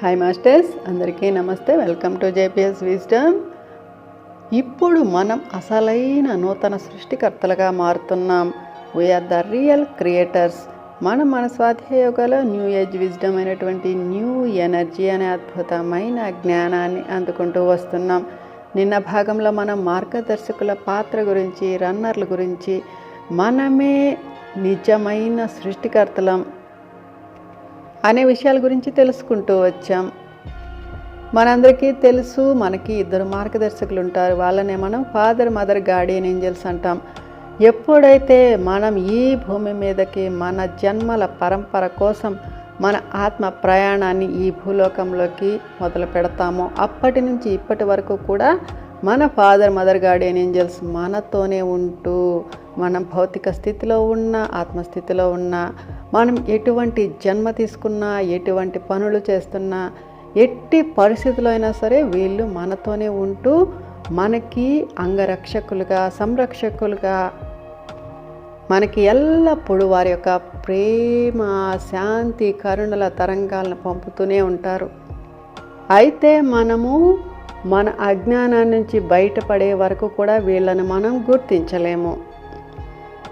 Hi masters అందరికీ నమస్తే. Welcome to JPS wisdom ఇప్పుడు మనం అసలైన నూతన సృష్టికర్తలుగా మారుతున్నాం. We are the real creators మనం మన స్వాధ్యాయోగాలో న్యూ ఏజ్ విజ్డమ్ అయినటువంటి న్యూ ఎనర్జీ అనే అద్భుతమైన జ్ఞానాన్ని అందుకుంటూ వస్తున్నాం. నిన్న భాగంలో మనం మార్గదర్శకుల పాత్ర గురించి రన్నర్ల గురించి మనమే నిజమైన సృష్టికర్తలం. అనే విషయాల గురించి తెలుసుకుంటూ వచ్చాం. మనందరికీ తెలుసు మనకి ఇద్దరు మార్గదర్శకులు ఉంటారు వాళ్ళనే మనం ఫాదర్ మదర్ గార్డియన్ ఏంజల్స్ అంటాం. ఎప్పుడైతే మనం ఈ భూమి మీదకి మన జన్మల పరంపర కోసం మన ఆత్మ ప్రయాణాన్ని ఈ భూలోకంలోకి మొదలు పెడతామో అప్పటి నుంచి ఇప్పటి వరకు కూడా మన ఫాదర్ మదర్ గార్డియన్ ఏంజల్స్ మనతోనే ఉంటూ మనం భౌతిక స్థితిలో ఉన్న ఆత్మస్థితిలో ఉన్న మనం ఎటువంటి జన్మ తీసుకున్నా ఎటువంటి పనులు చేస్తున్నా ఎట్టి పరిస్థితులు అయినా సరే వీళ్ళు మనతోనే ఉంటూ మనకి అంగరక్షకులుగా సంరక్షకులుగా మనకి ఎల్లప్పుడూ వారి యొక్క ప్రేమ శాంతి కరుణల తరంగాలను పంపుతూనే ఉంటారు. అయితే మనము మన అజ్ఞానం నుంచి బయటపడే వరకు కూడా వీళ్ళని మనం గుర్తించలేము.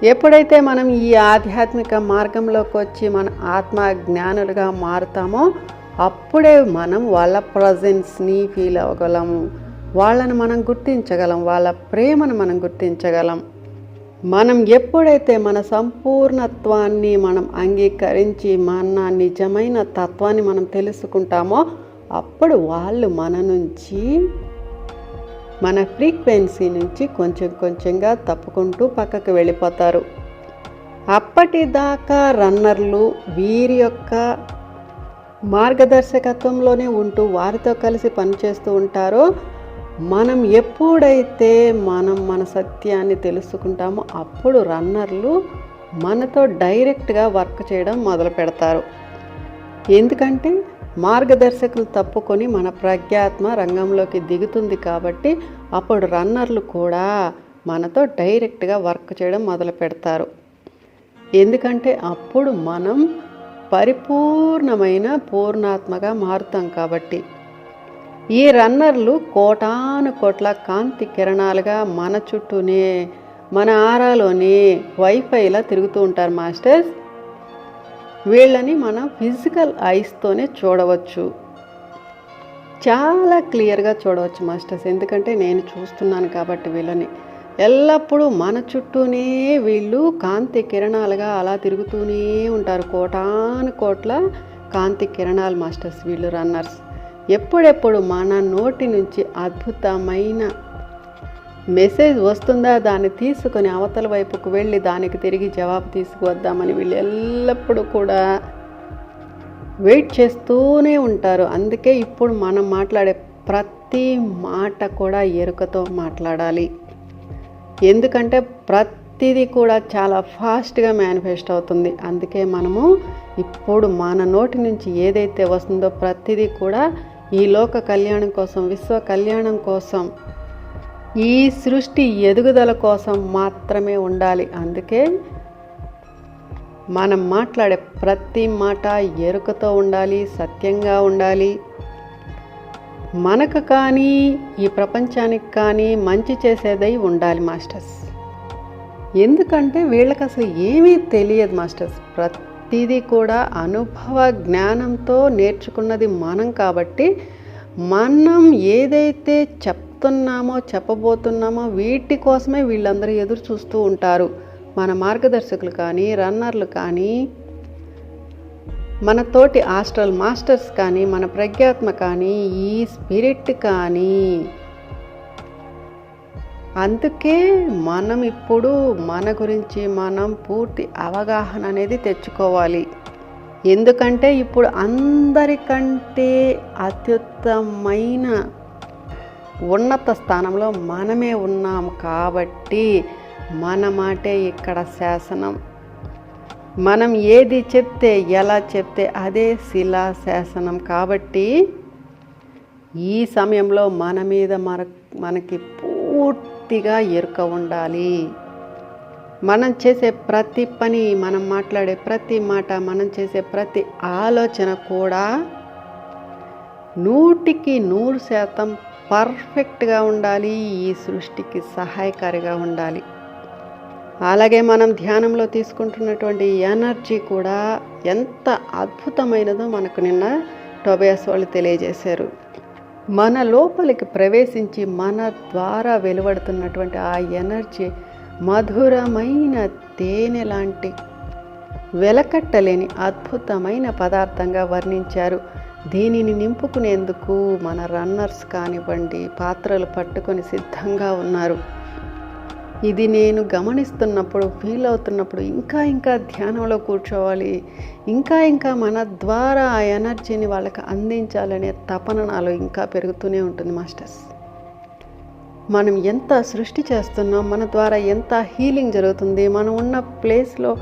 ఎప్పుడైతే మనం ఈ ఆధ్యాత్మిక మార్గంలోకి వచ్చి మన ఆత్మ జ్ఞానులుగా మారుతామో అప్పుడే మనం వాళ్ళ ప్రజెన్స్ని ఫీల్ అవ్వగలము వాళ్ళని మనం గుర్తించగలం. వాళ్ళ ప్రేమను మనం గుర్తించగలం. మనం ఎప్పుడైతే మన సంపూర్ణత్వాన్ని మనం అంగీకరించి మన నిజమైన తత్వాన్ని మనం తెలుసుకుంటామో అప్పుడు వాళ్ళు మన నుంచి మన ఫ్రీక్వెన్సీ నుంచి కొంచెం కొంచెంగా తప్పుకుంటూ పక్కకు వెళ్ళిపోతారు. అప్పటిదాకా రన్నర్లు వీరి యొక్క మార్గదర్శకత్వంలోనే ఉంటూ వారితో కలిసి పనిచేస్తూ ఉంటారో మనం ఎప్పుడైతే మనం మన సత్యాన్ని తెలుసుకుంటామో అప్పుడు రన్నర్లు మనతో డైరెక్ట్గా వర్క్ చేయడం మొదలు పెడతారు ఎందుకంటే మార్గదర్శకులు తప్పుకొని మన ప్రజ్ఞాత్మ రంగంలోకి దిగుతుంది కాబట్టి అప్పుడు రన్నర్లు కూడా మనతో డైరెక్ట్గా వర్క్ చేయడం మొదలు పెడతారు. ఎందుకంటే అప్పుడు మనం పరిపూర్ణమైన పూర్ణాత్మగా మారుతాం కాబట్టి. ఈ రన్నర్లు కోటాను కోట్ల కాంతి కిరణాలుగా మన చుట్టూనే మన ఆరాలోనే వైఫైలా తిరుగుతూ ఉంటారు మాస్టర్స్. వీళ్ళని మనం ఫిజికల్ ఐస్తోనే చూడవచ్చు. చాలా క్లియర్గా చూడవచ్చు మాస్టర్స్. ఎందుకంటే నేను చూస్తున్నాను కాబట్టి వీళ్ళని. ఎల్లప్పుడూ మన చుట్టూనే వీళ్ళు కాంతి కిరణాలుగా అలా తిరుగుతూనే ఉంటారు. కోటాను కోట్ల కాంతి కిరణాలు మాస్టర్స్ వీళ్ళు రన్నర్స్. ఎప్పుడెప్పుడు మన నోటి నుంచి అద్భుతమైన మెసేజ్ వస్తుందా? దాన్ని తీసుకొని అవతల వైపుకు వెళ్ళి దానికి తిరిగి జవాబు తీసుకువద్దామని వీళ్ళు ఎల్లప్పుడూ కూడా వెయిట్ చేస్తూనే ఉంటారు. అందుకే ఇప్పుడు మనం మాట్లాడే ప్రతి మాట కూడా ఎరుకతో మాట్లాడాలి. ఎందుకంటే ప్రతిదీ కూడా చాలా ఫాస్ట్గా మేనిఫెస్ట్ అవుతుంది. అందుకే మనము ఇప్పుడు మన నోటి నుంచి ఏదైతే వస్తుందో ప్రతిదీ కూడా ఈ లోక కళ్యాణం కోసం విశ్వ కళ్యాణం కోసం ఈ సృష్టి ఎదుగుదల కోసం మాత్రమే ఉండాలి. అందుకే మనం మాట్లాడే ప్రతి మాట ఎరుకతో ఉండాలి సత్యంగా ఉండాలి. మనకు కానీ ఈ ప్రపంచానికి కానీ మంచి చేసేదై ఉండాలి మాస్టర్స్. ఎందుకంటే వీళ్ళకి అసలు ఏమీ తెలియదు మాస్టర్స్. ప్రతిదీ కూడా అనుభవ జ్ఞానంతో నేర్చుకున్నది మనం కాబట్టి మనం ఏదైతే చెప్తున్నామో చెప్పబోతున్నామో వీటి కోసమే వీళ్ళందరూ ఎదురు చూస్తూ ఉంటారు. మన మార్గదర్శకులు కానీ రన్నర్లు కానీ మన తోటి ఆస్ట్రల్ మాస్టర్స్ కానీ మన ప్రజ్ఞాత్మ కానీ ఈ స్పిరిట్ కానీ. అందుకే మనం ఇప్పుడు మన గురించి మనం పూర్తి అవగాహన అనేది తెచ్చుకోవాలి. ఎందుకంటే ఇప్పుడు అందరికంటే అత్యుత్తమైన ఉన్నత స్థానంలో మనమే ఉన్నాం కాబట్టి మన మాటే ఇక్కడ శాసనం. మనం ఏది చెప్తే ఎలా చెప్తే అదే శిలా శాసనం కాబట్టి ఈ సమయంలో మన మీద మన మనకి పూర్తిగా ఎరుక ఉండాలి. మనం చేసే ప్రతి పని మనం మాట్లాడే ప్రతి మాట మనం చేసే ప్రతి ఆలోచన కూడా నూటికి నూరు శాతం పర్ఫెక్ట్గా ఉండాలి ఈ సృష్టికి సహాయకారిగా ఉండాలి. అలాగే మనం ధ్యానంలో తీసుకుంటున్నటువంటి ఎనర్జీ కూడా ఎంత అద్భుతమైనదో మనకు నిన్న టొబయాస్ వాళ్ళు తెలియజేశారు. మన లోపలికి ప్రవేశించి మన ద్వారా వెలువడుతున్నటువంటి ఆ ఎనర్జీ మధురమైన తేనె లాంటి వెలకట్టలేని అద్భుతమైన పదార్థంగా వర్ణించారు. దీనిని నింపుకునేందుకు మన రన్నర్స్ కానివ్వండి పాత్రలు పట్టుకొని సిద్ధంగా ఉన్నారు. ఇది నేను గమనిస్తున్నప్పుడు ఫీల్ అవుతున్నప్పుడు ఇంకా ఇంకా ధ్యానంలో కూర్చోవాలి. ఇంకా ఇంకా మన ద్వారా ఆ ఎనర్జీని వాళ్ళకి అందించాలనే తపన నాలో ఇంకా పెరుగుతూనే ఉంటుంది మాస్టర్స్. మనం ఎంత సృష్టి చేస్తున్నాం మన ద్వారా ఎంత హీలింగ్ జరుగుతుంది మనం ఉన్న ప్లేస్లో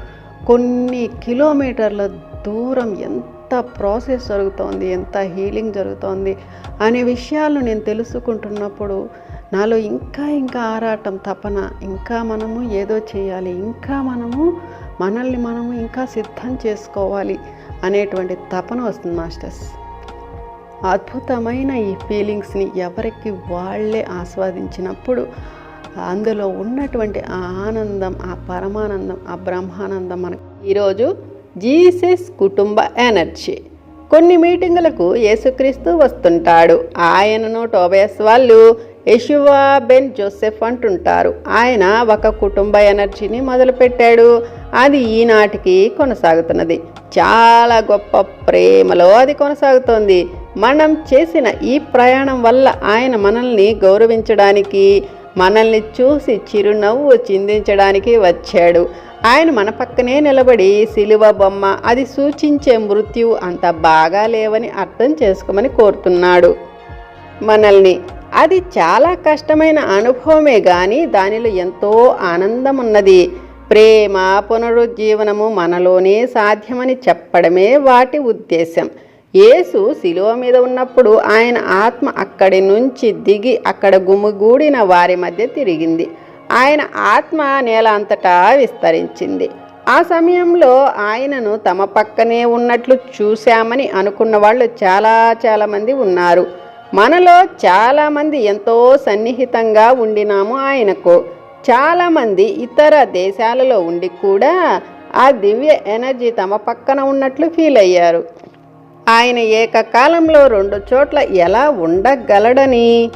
కొన్ని కిలోమీటర్ల దూరం ఎంత ప్రాసెస్ జరుగుతోంది ఎంత హీలింగ్ జరుగుతోంది అనే విషయాలను నేను తెలుసుకుంటున్నప్పుడు నాలో ఇంకా ఇంకా ఆరాటం తపన ఇంకా మనము ఏదో చేయాలి ఇంకా మనము మనల్ని మనము ఇంకా సిద్ధం చేసుకోవాలి అనేటువంటి తపన వస్తుంది మాస్టర్స్. అద్భుతమైన ఈ ఫీలింగ్స్ని ఎవరికి వాళ్ళే ఆస్వాదించినప్పుడు అందులో ఉన్నటువంటి ఆ ఆనందం ఆ పరమానందం ఆ బ్రహ్మానందం మనకు ఈరోజు జీసస్ కుటుంబ ఎనర్జీ. కొన్ని మీటింగులకు యేసుక్రీస్తు వస్తుంటాడు. ఆయనను టోబయస్ వాళ్ళు యశువా బెన్ జోసెఫ్ అంటుంటారు. ఆయన ఒక కుటుంబ ఎనర్జీని మొదలుపెట్టాడు. అది ఈనాటికి కొనసాగుతున్నది. చాలా గొప్ప ప్రేమలో అది కొనసాగుతోంది. మనం చేసిన ఈ ప్రయాణం వల్ల ఆయన మనల్ని గౌరవించడానికి మనల్ని చూసి చిరునవ్వు చిందించడానికి వచ్చాడు. ఆయన మన పక్కనే నిలబడి సిలువ బొమ్మ అది సూచించే మృత్యు అంత బాగా లేవని అర్థం చేసుకోమని కోరుతున్నాడు. మనల్ని అది చాలా కష్టమైన అనుభవమే కానీ దానిలో ఎంతో ఆనందం ఉన్నది ప్రేమ పునరుజ్జీవనము మనలోనే సాధ్యమని చెప్పడమే వాటి ఉద్దేశం యేసు శిలువ మీద ఉన్నప్పుడు ఆయన ఆత్మ అక్కడి నుంచి దిగి అక్కడ గుమిగూడిన వారి మధ్య తిరిగింది. ఆయన ఆత్మ నేల అంతటా విస్తరించింది. ఆ సమయంలో ఆయనను తమ పక్కనే ఉన్నట్లు చూశామని అనుకున్న వాళ్ళు చాలా చాలామంది ఉన్నారు. మనలో చాలామంది ఎంతో సన్నిహితంగా ఉండినాము ఆయనకు. చాలామంది ఇతర దేశాలలో ఉండి కూడా ఆ దివ్య ఎనర్జీ తమ పక్కన ఉన్నట్లు ఫీల్ అయ్యారు. ఆయన ఏకకాలంలో రెండు చోట్ల ఎలా ఉండగలడని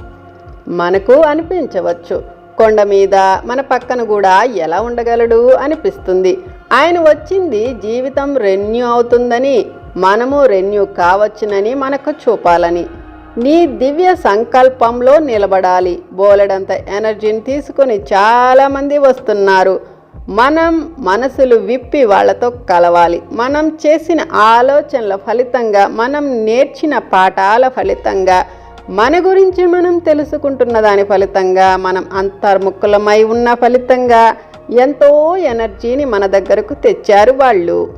మనకు అనిపించవచ్చు. కొండ మీద మన పక్కన కూడా ఎలా ఉండగలడు అనిపిస్తుంది. ఆయన వచ్చింది జీవితం రెన్యూ అవుతుందని మనము రెన్యూ కావచ్చునని మనకు చూపాలని. నీ దివ్య సంకల్పంలో నిలబడాలి. బోలెడంత ఎనర్జీని తీసుకొని చాలామంది వస్తున్నారు. మనం మనసులు విప్పి వాళ్ళతో కలవాలి. మనం చేసిన ఆలోచనల ఫలితంగా మనం నేర్చిన పాఠాల ఫలితంగా మన గురించి మనం తెలుసుకుంటున్న దాని ఫలితంగా మనం అంతర్ముఖులమై ఉన్న ఫలితంగా ఎంతో ఎనర్జీని మన దగ్గరకు తెచ్చారు వాళ్ళు.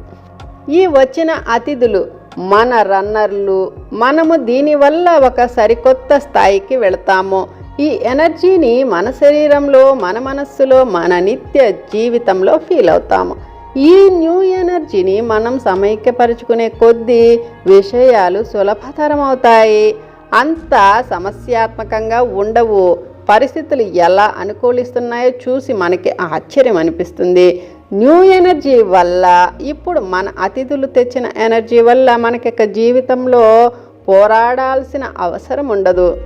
ఈ వచ్చిన అతిథులు మన రన్నర్లు మనము దీనివల్ల ఒక సరికొత్త స్థాయికి వెళతాము. ఈ ఎనర్జీని మన శరీరంలో మన మనస్సులో మన నిత్య జీవితంలో ఫీల్ అవుతాము. ఈ న్యూ ఎనర్జీని మనం సమైక్యపరుచుకునే కొద్దీ విషయాలు సులభతరం అవుతాయి అంత సమస్యాత్మకంగా ఉండవు. పరిస్థితులు ఎలా అనుకూలిస్తున్నాయో చూసి మనకి ఆశ్చర్యం అనిపిస్తుంది. న్యూ ఎనర్జీ వల్ల ఇప్పుడు మన అతిథులు తెచ్చిన ఎనర్జీ వల్ల మనకి జీవితంలో పోరాడాల్సిన అవసరం ఉండదు.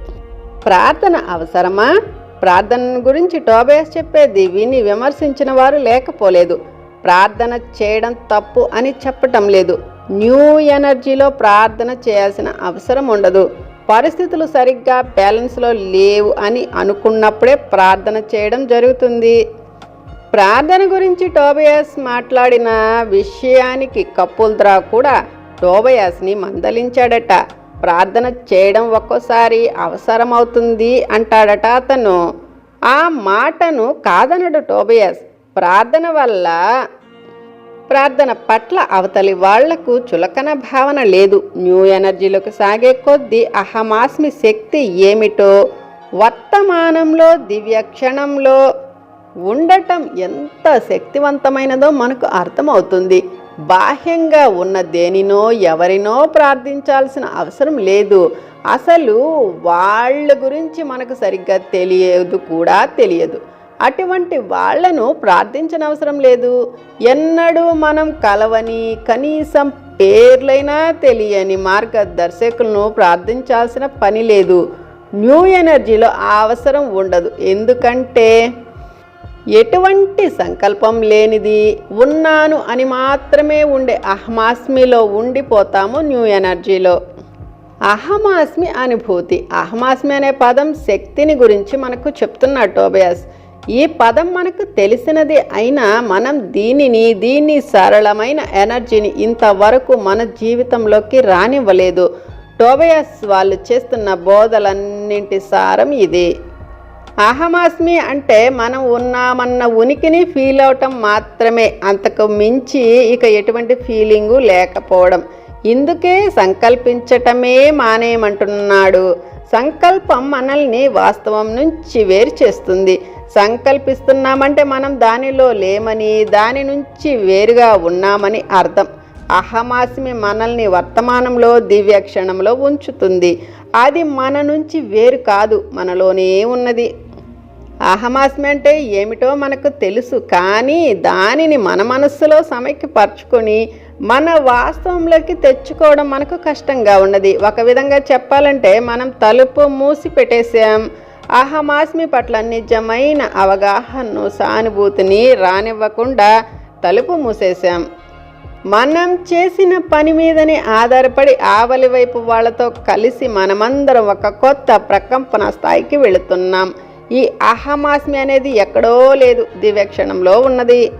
ప్రార్థన అవసరమా? ప్రార్థన గురించి టోబేస్ చెప్పేది విని విమర్శించిన వారు లేకపోలేదు. ప్రార్థన చేయడం తప్పు అని చెప్పటం లేదు. న్యూ ఎనర్జీలో ప్రార్థన చేయాల్సిన అవసరం ఉండదు. పరిస్థితులు సరిగ్గా బ్యాలెన్స్లో లేవు అని అనుకున్నప్పుడే ప్రార్థన చేయడం జరుగుతుంది. ప్రార్థన గురించి టోబయాస్ మాట్లాడిన విషయానికి కపుల్ద్రా కూడా టోబయాస్ని మందలించాడట. ప్రార్థన చేయడం ఒక్కోసారి అవసరమవుతుంది అంటాడట అతను. ఆ మాటను కాదనడు టోబయాస్. ప్రార్థన వల్ల ప్రార్థన పట్ల అవతలి వాళ్ళకు చులకన భావన లేదు. న్యూ ఎనర్జీలోకి సాగే కొద్దీ అహమాస్మి శక్తి ఏమిటో వర్తమానంలో దివ్య క్షణంలో ఉండటం ఎంత శక్తివంతమైనదో మనకు అర్థమవుతుంది. బాహ్యంగా ఉన్న దేనినో ఎవరినో ప్రార్థించాల్సిన అవసరం లేదు. అసలు వాళ్ళ గురించి మనకు సరిగ్గా తెలియదు కూడా తెలియదు. అటువంటి వాళ్ళను ప్రార్థించనవసరం లేదు. ఎన్నడూ మనం కలవని కనీసం పేర్లైనా తెలియని మార్గదర్శకులను ప్రార్థించాల్సిన పని లేదు. న్యూ ఎనర్జీలో ఆ అవసరం ఉండదు. ఎందుకంటే ఎటువంటి సంకల్పం లేనిది ఉన్నాను అని మాత్రమే ఉండే అహమాస్మిలో ఉండిపోతాము న్యూ ఎనర్జీలో. అహమాస్మి అనుభూతి. అహమాస్మి అనే పదం శక్తిని గురించి మనకు చెప్తున్నాడు టోబయాస్. ఈ పదం మనకు తెలిసినది అయినా మనం దీనిని దీన్ని సరళమైన ఎనర్జీని ఇంతవరకు మన జీవితంలోకి రానివ్వలేదు. టోబయాస్ వాళ్ళు చేస్తున్న బోధలన్నింటి సారం ఇది. అహమాస్మి అంటే మనం ఉన్నామన్న ఉనికిని ఫీల్ అవటం మాత్రమే. అంతకు మించి ఇక ఎటువంటి ఫీలింగు లేకపోవడం. ఇందుకే సంకల్పించటమే మానేయమంటున్నాడు. సంకల్పం మనల్ని వాస్తవం నుంచి వేరు చేస్తుంది. సంకల్పిస్తున్నామంటే మనం దానిలో లేమని దాని నుంచి వేరుగా ఉన్నామని అర్థం. అహమాస్మి మనల్ని వర్తమానంలో దివ్య క్షణంలో ఉంచుతుంది. అది మన నుంచి వేరు కాదు మనలోనే ఉన్నది. అహమాస్మి అంటే ఏమిటో మనకు తెలుసు కానీ దానిని మన మనస్సులో సమైక్యపరచుకొని మన వాస్తవంలోకి తెచ్చుకోవడం మనకు కష్టంగా ఉన్నది. ఒక విధంగా చెప్పాలంటే మనం తలుపు మూసి పెట్టేశాం. అహమాస్మి పట్ల నిజమైన అవగాహనను సానుభూతిని రానివ్వకుండా తలుపు మూసేశాం. మనం చేసిన పని మీదనే ఆధారపడి ఆవలి వైపు వాళ్ళతో కలిసి మనమందరం ఒక కొత్త ప్రకంపన స్థాయికి వెళుతున్నాం. ఈ అహమాస్మి అనేది ఎక్కడో లేదు. దివ్యక్షణంలో ఉన్నది.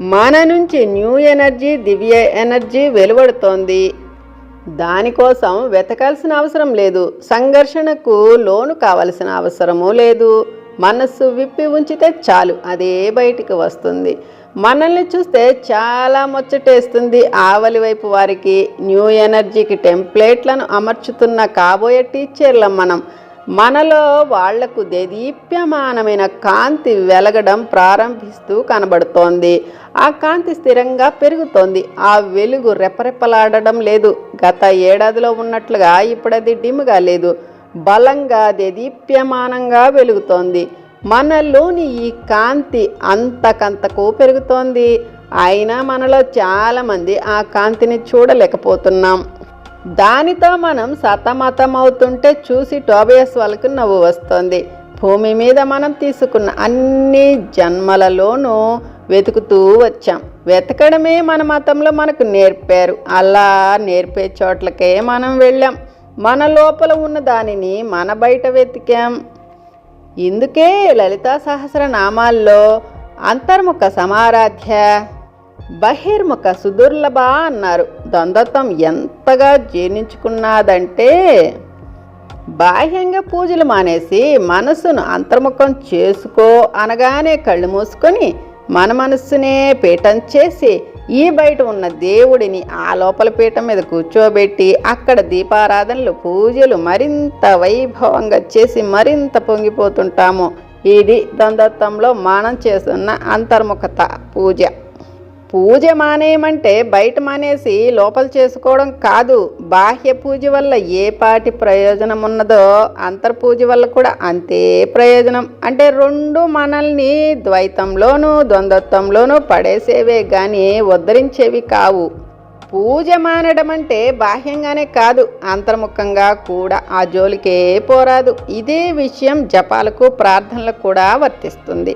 మన నుంచి న్యూ ఎనర్జీ దివ్య ఎనర్జీ వెలువడుతోంది. దానికోసం వెతకాల్సిన అవసరం లేదు. సంఘర్షణకు లోను కావలసిన అవసరము లేదు. మనస్సు విప్పి ఉంచితే చాలు. అదే బయటికి వస్తుంది. మనల్ని చూస్తే చాలా ముచ్చటేస్తుంది ఆవలి వైపు వారికి. న్యూ ఎనర్జీకి టెంప్లేట్లను అమర్చుతున్న కాబోయే టీచర్ల మనం. మనలో వాళ్ళకు దేదీప్యమానమైన కాంతి వెలగడం ప్రారంభిస్తూ కనబడుతోంది. ఆ కాంతి స్థిరంగా పెరుగుతోంది. ఆ వెలుగు రెపరెపలాడడం లేదు. గత ఏడాదిలో ఉన్నట్లుగా ఇప్పుడది డిమ్గా లేదు. బలంగా దేదీప్యమానంగా వెలుగుతోంది. మనలోని ఈ కాంతి అంతకంతకు పెరుగుతోంది. అయినా మనలో చాలామంది ఆ కాంతిని చూడలేకపోతున్నాం. దానితో మనం సతమతం అవుతుంటే చూసి టోబియస్ వాళ్ళకు నవ్వు వస్తుంది. భూమి మీద మనం తీసుకున్న అన్ని జన్మలలోనూ వెతుకుతూ వచ్చాం. వెతకడమే మన మతంలో మనకు నేర్పారు. అలా నేర్పే చోట్లకే మనం వెళ్ళాం. మన లోపల ఉన్న దానిని మన బయట వెతికాం. ఇందుకే లలితా సహస్రనామాల్లో అంతర్ముఖ సమారాధ్య బహిర్ముఖ సుదుర్లభ అన్నారు. ద్వంద్వత్వం ఎంతగా జీర్ణించుకున్నదంటే బాహ్యంగా పూజలు మానేసి మనసును అంతర్ముఖం చేసుకో అనగానే కళ్ళు మూసుకొని మన మనస్సునే పీఠం చేసి ఈ బయట ఉన్న దేవుడిని ఆ లోపల పీఠం మీద కూర్చోబెట్టి అక్కడ దీపారాధనలు పూజలు మరింత వైభవంగా చేసి మరింత పొంగిపోతుంటాము. ఇది ద్వంద్వత్వంలో మనం చేస్తున్న అంతర్ముఖత పూజ. పూజ మానేయమంటే బయట మానేసి లోపల చేసుకోవడం కాదు. బాహ్య పూజ వల్ల ఏ పాటి ప్రయోజనం ఉన్నదో అంతర్పూజ వల్ల కూడా అంతే ప్రయోజనం. అంటే రెండు మనల్ని ద్వైతంలోనూ ద్వంద్వత్వంలోనూ పడేసేవే కానీ ఉద్ధరించేవి కావు. పూజ మానడం అంటే బాహ్యంగానే కాదు అంతర్ముఖంగా కూడా ఆ జోలికే పోరాదు. ఇదే విషయం జపాలకు ప్రార్థనలకు కూడా వర్తిస్తుంది.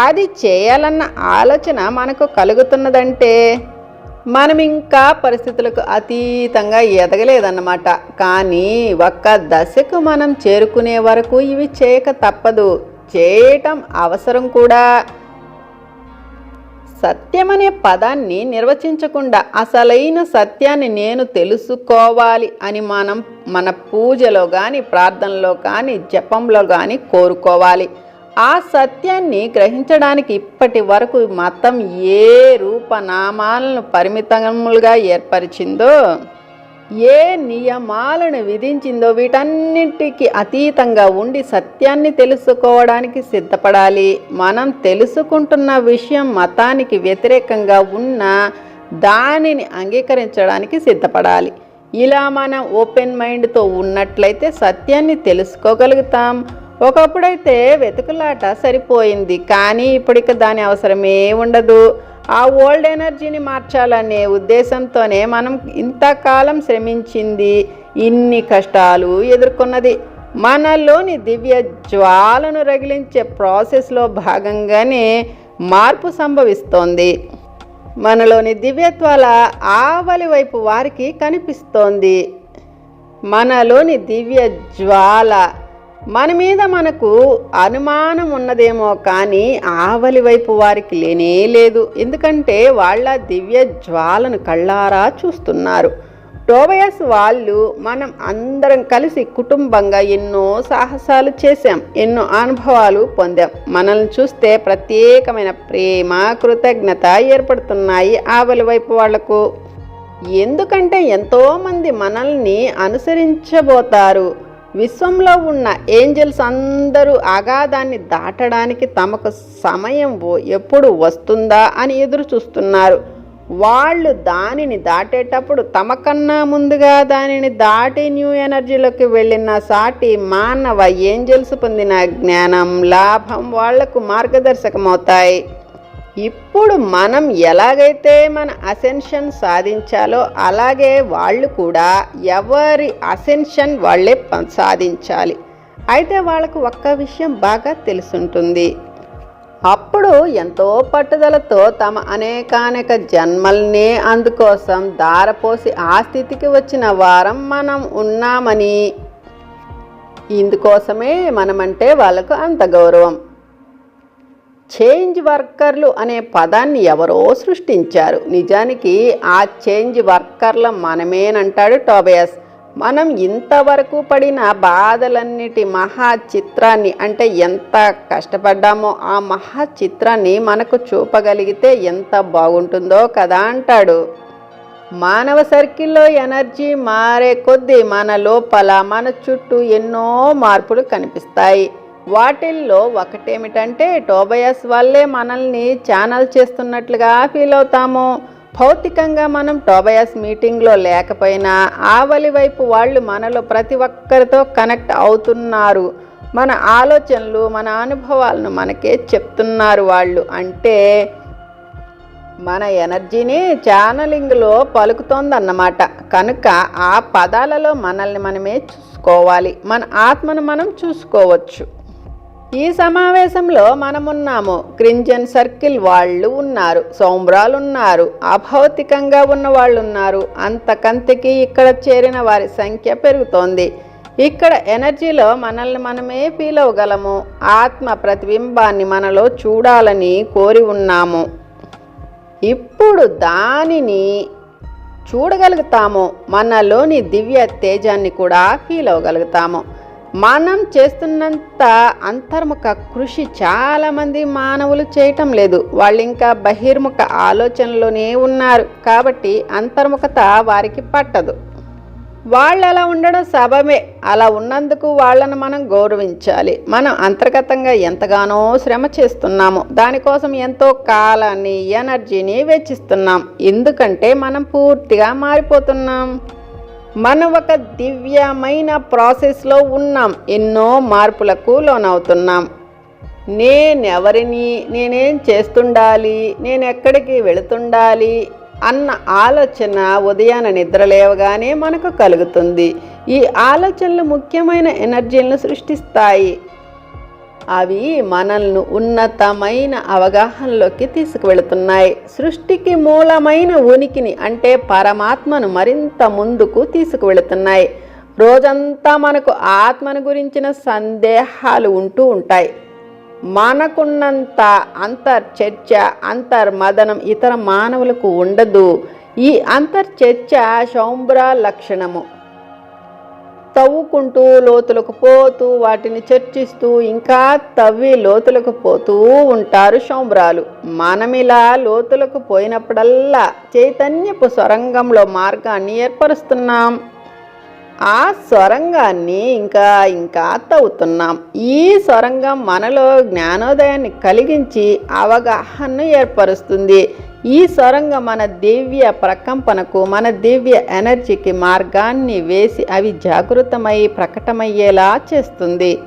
అది చేయాలన్న ఆలోచన మనకు కలుగుతున్నదంటే మనం ఇంకా పరిస్థితులకు అతీతంగా ఎదగలేదన్నమాట. కానీ ఒక్క దశకు మనం చేరుకునే వరకు ఇవి చేయక తప్పదు. చేయటం అవసరం కూడా. సత్యం అనే పదాన్ని నిర్వచించకుండా అసలైన సత్యాన్ని నేను తెలుసుకోవాలి అని మనం మన పూజలో కానీ ప్రార్థనలో కానీ జపంలో కానీ కోరుకోవాలి. ఆ సత్యాన్ని గ్రహించడానికి ఇప్పటి వరకు మతం ఏ రూపనామాలను పరిమితములుగా ఏర్పరిచిందో ఏ నియమాలను విధించిందో వీటన్నిటికీ అతీతంగా ఉండి సత్యాన్ని తెలుసుకోవడానికి సిద్ధపడాలి. మనం తెలుసుకుంటున్న విషయం మతానికి వ్యతిరేకంగా ఉన్న దానిని అంగీకరించడానికి సిద్ధపడాలి. ఇలా మనం ఓపెన్ మైండ్తో ఉన్నట్లయితే సత్యాన్ని తెలుసుకోగలుగుతాం. ఒకప్పుడైతే వెతుకులాట సరిపోయింది కానీ ఇప్పటికి దాని అవసరమే ఉండదు. ఆ ఓల్డ్ ఎనర్జీని మార్చాలనే ఉద్దేశంతోనే మనం ఇంతకాలం శ్రమించింది ఇన్ని కష్టాలు ఎదుర్కొన్నది. మనలోని దివ్య జ్వాలను రగిలించే ప్రాసెస్లో భాగంగానే మార్పు సంభవిస్తోంది. మనలోని దివ్యత్వాల ఆవలి వైపు వారికి కనిపిస్తోంది. మనలోని దివ్య జ్వాల మన మీద మనకు అనుమానం ఉన్నదేమో కానీ ఆవలి వైపు వారికి లేనే లేదు. ఎందుకంటే వాళ్ళ దివ్య జ్వాలను కళ్ళారా చూస్తున్నారు. టోబయస్ వాళ్ళు మనం అందరం కలిసి కుటుంబంగా ఎన్నో సాహసాలు చేశాం ఎన్నో అనుభవాలు పొందాం. మనల్ని చూస్తే ప్రత్యేకమైన ప్రేమ కృతజ్ఞత ఏర్పడుతున్నాయి ఆవలి వైపు వాళ్ళకు. ఎందుకంటే ఎంతోమంది మనల్ని అనుసరించబోతారు. విశ్వంలో ఉన్న ఏంజల్స్ అందరూ అగాధాన్ని దాటడానికి తమకు సమయం ఎప్పుడు వస్తుందా అని ఎదురు చూస్తున్నారు. వాళ్ళు దానిని దాటేటప్పుడు తమకన్నా ముందుగా దానిని దాటి న్యూ ఎనర్జీలోకి వెళ్ళిన సాటి మానవ ఏంజల్స్ పొందిన జ్ఞానం లాభం వాళ్ళకు మార్గదర్శకమవుతాయి. ఇప్పుడు మనం ఎలాగైతే మన అసెన్షన్ సాధించాలో అలాగే వాళ్ళు కూడా ఎవరి అసెన్షన్ వాళ్ళే సాధించాలి. అయితే వాళ్ళకు ఒక్క విషయం బాగా తెలుసుంటుంది. అప్పుడు ఎంతో పట్టుదలతో తమ అనేకానేక జన్మల్ని అందుకోసం దారపోసి ఆ స్థితికి వచ్చిన వారం మనం ఉన్నామని. ఇందుకోసమే మనమంటే వాళ్ళకు అంత గౌరవం. చేంజ్ వర్కర్లు అనే పదాన్ని ఎవరో సృష్టించారు. నిజానికి ఆ చేంజ్ వర్కర్ల మనమేనంటాడు టోబయస్. మనం ఇంతవరకు పడిన బాధలన్నిటి మహా చిత్రాన్ని అంటే ఎంత కష్టపడ్డామో ఆ మహా చిత్రాన్ని మనకు చూపగలిగితే ఎంత బాగుంటుందో కదా అంటాడు. మానవ సర్కిల్లో ఎనర్జీ మారే కొద్దీ మన లోపల మన చుట్టూ ఎన్నో మార్పులు కనిపిస్తాయి. వాటిల్లో ఒకటేమిటంటే టోబయాస్ వల్లే మనల్ని ఛానల్ చేస్తున్నట్లుగా ఫీల్ అవుతాము. భౌతికంగా మనం టోబయాస్ మీటింగ్లో లేకపోయినా ఆవలి వైపు వాళ్ళు మనలో ప్రతి ఒక్కరితో కనెక్ట్ అవుతున్నారు. మన ఆలోచనలు మన అనుభవాలను మనకే చెప్తున్నారు వాళ్ళు. అంటే మన ఎనర్జీని ఛానలింగ్లో పలుకుతోందన్నమాట. కనుక ఆ పదాలలో మనల్ని మనమే చూసుకోవాలి. మన ఆత్మను మనం చూసుకోవచ్చు. ఈ సమావేశంలో మనమున్నాము. క్రింజన్ సర్కిల్ వాళ్ళు ఉన్నారు. సౌమ్రాలు ఉన్నారు అభౌతికంగా ఉన్న వాళ్ళు ఉన్నారు అంతకంతకి ఇక్కడ చేరిన వారి సంఖ్య పెరుగుతోంది. ఇక్కడ ఎనర్జీలో మనల్ని మనమే ఫీల్ అవ్వగలము ఆత్మ ప్రతిబింబాన్ని మనలో చూడాలని కోరి ఉన్నాము. ఇప్పుడు దానిని చూడగలుగుతాము. మనలోని దివ్య తేజాన్ని కూడా ఫీల్ అవ్వగలుగుతాము మనం చేస్తున్నంత అంతర్ముఖ కృషి చాలామంది మానవులు చేయటం లేదు. వాళ్ళు ఇంకా బహిర్ముఖ ఆలోచనలోనే ఉన్నారు. కాబట్టి అంతర్ముఖత వారికి పట్టదు. వాళ్ళు అలా ఉండడం సబమే అలా ఉన్నందుకు వాళ్ళను మనం గౌరవించాలి. మనం అంతర్గతంగా ఎంతగానో శ్రమ చేస్తున్నాము. దానికోసం ఎంతో కాలాన్ని ఎనర్జీని వెచ్చిస్తున్నాం. ఎందుకంటే మనం పూర్తిగా మారిపోతున్నాం. మనం ఒక దివ్యమైన ప్రాసెస్లో ఉన్నాం. ఎన్నో మార్పులకు లోనవుతున్నాం. నేనెవరిని నేనేం చేస్తుండాలి నేను ఎక్కడికి వెళుతుండాలి అన్న ఆలోచన ఉదయాన నిద్ర లేవగానే మనకు కలుగుతుంది. ఈ ఆలోచనలు ముఖ్యమైన ఎనర్జీలను సృష్టిస్తాయి. అవి మనల్ని ఉన్నతమైన అవగాహనలోకి తీసుకువెళుతున్నాయి. సృష్టికి మూలమైన ఉనికిని అంటే పరమాత్మను మరింత ముందుకు తీసుకువెళుతున్నాయి. రోజంతా మనకు ఆత్మను గురించిన సందేహాలు ఉంటూ ఉంటాయి. మనకున్నంత అంతర్చర్చ అంతర్మదనం ఇతర మానవులకు ఉండదు. ఈ అంతర్చర్చ శౌంబ్ర లక్షణము. తవ్వుకుంటూ లోతులకు పోతూ వాటిని చర్చిస్తూ ఇంకా తవ్వి లోతులకు పోతూ ఉంటారు శౌమ్రాలు మనమిలా లోతులకు పోయినప్పుడల్లా చైతన్యపు సొరంగంలో మార్గాన్ని ఏర్పరుస్తున్నాం. ఆ సొరంగాన్ని ఇంకా ఇంకా తవ్వుతున్నాం. ఈ సొరంగం మనలో జ్ఞానోదయాన్ని కలిగించి అవగాహనను ఏర్పరుస్తుంది. ఈ సొరంగం మన దివ్య ప్రకంపనకు మన దివ్య ఎనర్జీకి మార్గాన్ని వేసి అవి జాగృతమై ప్రకటమయ్యేలా చేస్తుంది.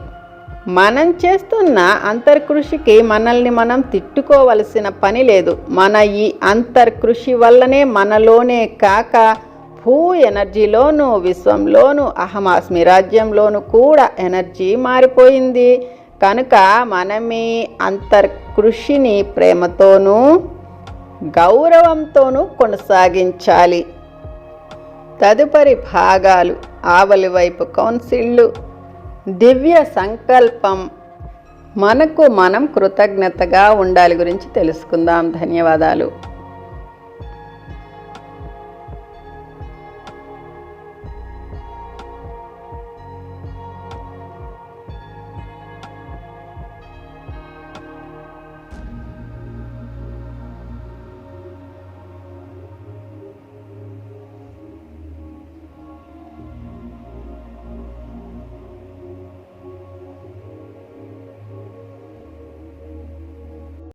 మనం చేస్తున్న అంతర్కృషికి మనల్ని మనం తిట్టుకోవలసిన పని లేదు. మన ఈ అంతర్కృషి వల్లనే మనలోనే కాక భూ ఎనర్జీలోను విశ్వంలోను అహమాస్మి రాజ్యంలోను కూడా ఎనర్జీ మారిపోయింది. కనుక మనమే అంతర్కృషిని ప్రేమతోనూ గౌరవంతోనూ కొనసాగించాలి. తదుపరి భాగాలు ఆవలి వైపు కౌన్సిళ్ళు. దివ్య సంకల్పం. మనకు మనం కృతజ్ఞతగా ఉండాలి గురించి తెలుసుకుందాం. ధన్యవాదాలు.